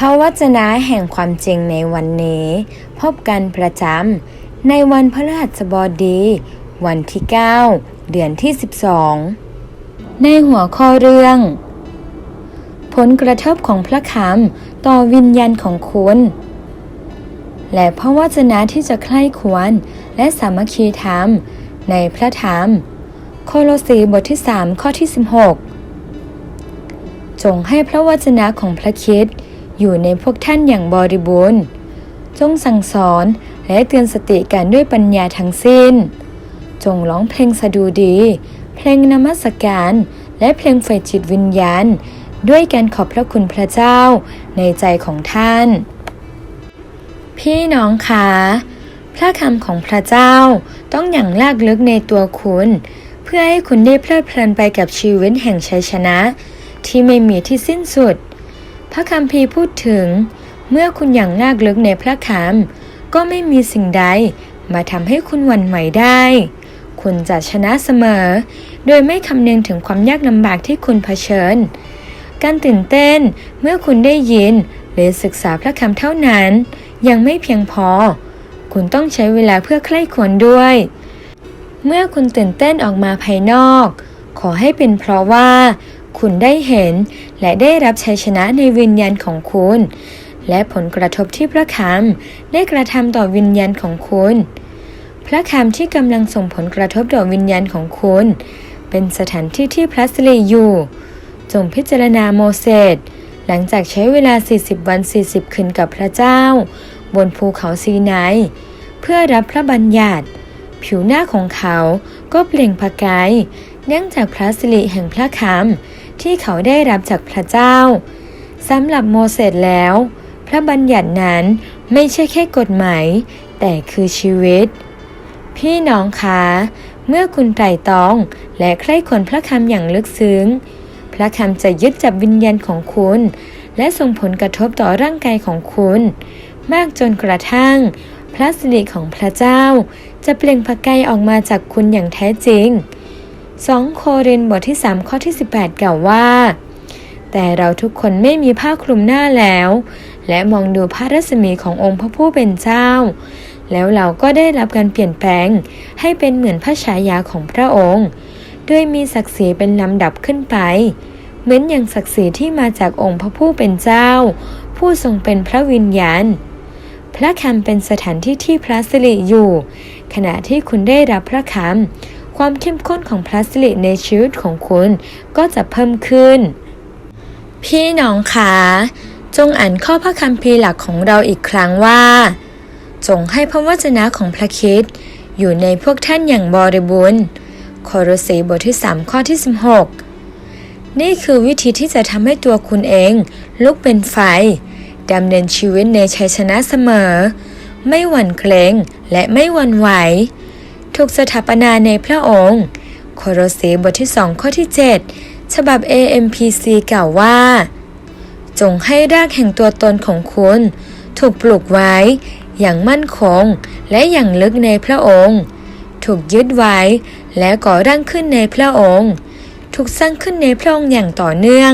พระวจนะแห่งความจริงในวันนี้ พบกันประจำในวันพฤหัสบดี วันที่ 9 เดือนที่ 12 ในหัวข้อเรื่อง ผลกระทบของพระคำต่อวิญญาณของคุณ และพระวจนะที่จะใคร่ควรและสามัคคีธรรมในพระธรรม โคโลสีบทที่ 3 ข้อที่ 16 จงให้พระวจนะของพระคิด อยู่ในพวกท่านอย่างบริบูรณ์ จงสั่งสอนและเตือนสติกันด้วยปัญญาทั้งสิ้น จงร้องเพลงสดุดี เพลงนมัสการ และเพลงไฟจิตวิญญาณ ด้วยการขอบพระคุณพระเจ้าในใจของท่าน พี่น้องคะพระคำของพระเจ้าต้องอย่างลากลึกในตัวคุณ เพื่อให้คุณได้เพลิดเพลินไปกับชีวิตแห่งชัยชนะ ที่ไม่มีที่สิ้นสุด พระคัมภีร์พูดถึง เมื่อคุณอย่างลากลึกในพระคำก็ไม่มีสิ่งใดมาทำให้คุณหวั่นไหวได้ คุณจะชนะเสมอ โดยไม่คำนึงถึงความยากลำบากที่คุณเผชิญ การตื่นเต้นเมื่อคุณได้ยินหรือศึกษาพระคำเท่านั้น ยังไม่เพียงพอ คุณต้องใช้เวลาเพื่อใคร่ควรด้วย เมื่อคุณตื่นเต้นออกมาภายนอก ขอให้เป็นเพราะว่า คุณได้เห็น และได้รับชัยชนะในวิญญาณของคุณ และผลกระทบที่พระคำได้กระทำต่อวิญญาณของคุณ พระคำที่กำลังส่งผลกระทบต่อวิญญาณของคุณ เป็นสถานที่ที่พระสิริอยู่ จงพิจารณาโมเสสหลังจากใช้เวลา 40 วัน 40 คืนกับพระเจ้า บนภูเขาซีไนายเพื่อรับพระบัญญัติ ผิวหน้าของเขาก็เปล่งประกายเนื่องจากพระสิริแห่งพระคำ ที่เขาได้รับจากพระเจ้าสำหรับโมเสสแล้ว พระบัญญัตินั้นไม่ใช่แค่กฎหมาย แต่คือชีวิต พี่น้องคะเมื่อคุณไตร่ตรองและใคร่ควรพระคำอย่างลึกซึ้ง พระคำจะยึดจับวิญญาณของคุณ และส่งผลกระทบต่อร่างกายของคุณ มากจนกระทั่ง พระสิริของพระเจ้า จะเปล่งประกายออกมาจากคุณอย่างแท้จริง 2 โครินบทที่ 3 ข้อที่ 18 กล่าวว่า แต่เราทุกคนไม่มีผ้าคลุมหน้าแล้ว และมองดูพระรัศมีขององค์พระผู้เป็นเจ้า แล้วเราก็ได้รับการเปลี่ยนแปลง ให้เป็นเหมือนพระฉายาของพระองค์ โดยมีศักดิ์ศรีเป็นลำดับขึ้นไป เหมือนอย่างศักดิ์ศรีที่มาจากองค์พระผู้เป็นเจ้า ผู้ทรงเป็นพระวิญญาณพระคำเป็นสถานที่ที่พระสิริอยู่ ขณะที่คุณได้รับพระคำ ความเข้มข้นของพระสิริในชีวิตของคุณก็จะเพิ่มขึ้น พี่น้องคะจงอ่านข้อพระคัมภีร์หลักของเราอีกครั้งว่า จงให้พระวจนะของพระคริสต์อยู่ในพวกท่านอย่างบริบูรณ์โครสีบทที่ 3 ข้อที่ 16 นี่คือวิธีที่จะทำให้ตัวคุณเองลุกเป็นไฟดำเนินชีวิตในชัยชนะเสมอ ไม่หวั่นเกรงและไม่หวั่นไหว ถูกสถาปนาในพระองค์โคโรสีบทที่2ข้อที่ 7 ฉบับ AMPC กล่าวว่า จงให้รากแห่งตัวตนของคุณ ถูกปลูกไว้ อย่างมั่นคง และอย่างลึกในพระองค์ ถูกยึดไว้และก่อร่างขึ้นในพระองค์ ถูกสร้างขึ้นในพระองค์อย่างต่อเนื่อง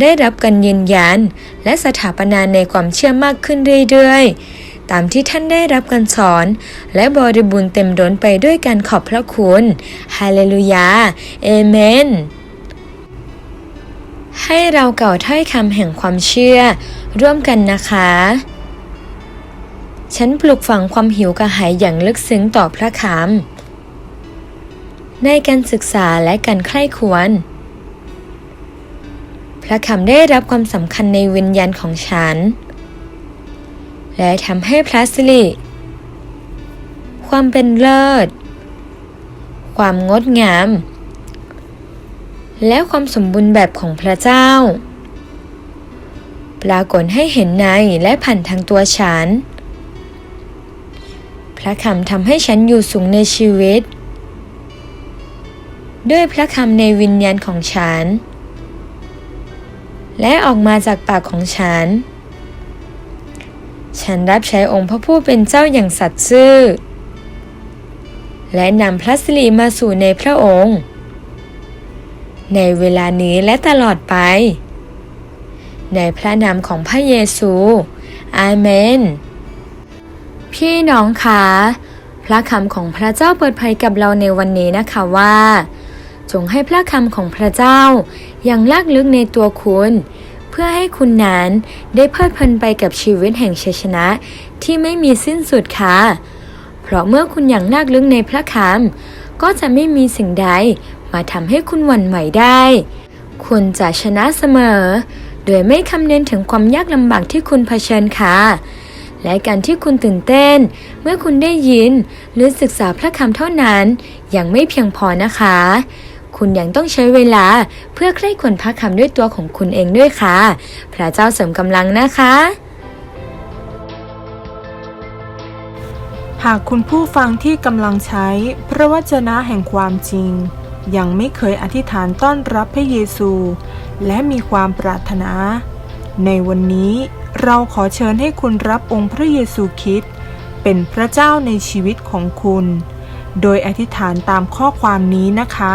ได้รับการยืนยัน และสถาปนาในความเชื่อมากขึ้นเรื่อยๆ ตามที่ท่านได้รับการสอน และบริบูรณ์เต็มล้นไปด้วยการขอบพระคุณฮาเลลูยาเอเมนให้เราเก่าถ้อยคำแห่งความเชื่อ ร่วมกันนะคะ ฉันปลูกฝังความหิวกระหายอย่างลึกซึ้งต่อพระคำในการศึกษาและการใคร่ควร พระคำได้รับความสำคัญในวิญญาณของฉัน และทำให้พระสิริความเป็นเลิศ ความงดงาม และความสมบูรณ์แบบของพระเจ้า ปรากฏให้เห็นในและผ่านทางตัวฉัน พระคำทำให้ฉันอยู่สูงในชีวิต ด้วยพระคำในวิญญาณของฉัน และออกมาจากปากของฉัน นรับใช้องค์พระผู้เป็นเจ้าอย่างสัตย์ซื่อ และนำพระสิริมาสู่ในพระองค์ ในเวลานี้และตลอดไป ในพระนามของพระเยซูอาเมน พี่น้องคะพระคำของพระเจ้าเปิดเผยกับเราในวันนี้นะคะว่า จงให้พระคำของพระเจ้าอย่างลากลึกในตัวคุณ พื่อให้คุณนั้นได้เพลิดเพลินไปกับชีวิตแห่งชัยชนะที่ไม่มีสิ้นสุดค่ะ เพราะเมื่อคุณอย่างลากลึกในพระคำก็จะไม่มีสิ่งใดมาทำให้คุณหวั่นไหวได้ คุณจะชนะเสมอ โดยไม่คำนึงถึงความยากลำบากที่คุณเผชิญค่ะและการที่คุณตื่นเต้น เมื่อคุณได้ยิน หรือศึกษาพระคำเท่านั้น ยังไม่เพียงพอนะคะ คุณยังต้องใช้เวลาเพื่อใคร่ควรพระคำด้วยตัวของคุณเองด้วยค่ะ พระเจ้าเสริมกำลังนะคะ หากคุณผู้ฟังที่กำลังใช้พระวจนะแห่งความจริง ยังไม่เคยอธิษฐานต้อนรับพระเยซู และมีความปรารถนา ในวันนี้เราขอเชิญให้คุณรับองค์พระเยซูคริสต์เป็นพระเจ้าในชีวิตของคุณ โดยอธิษฐานตามข้อความนี้นะคะ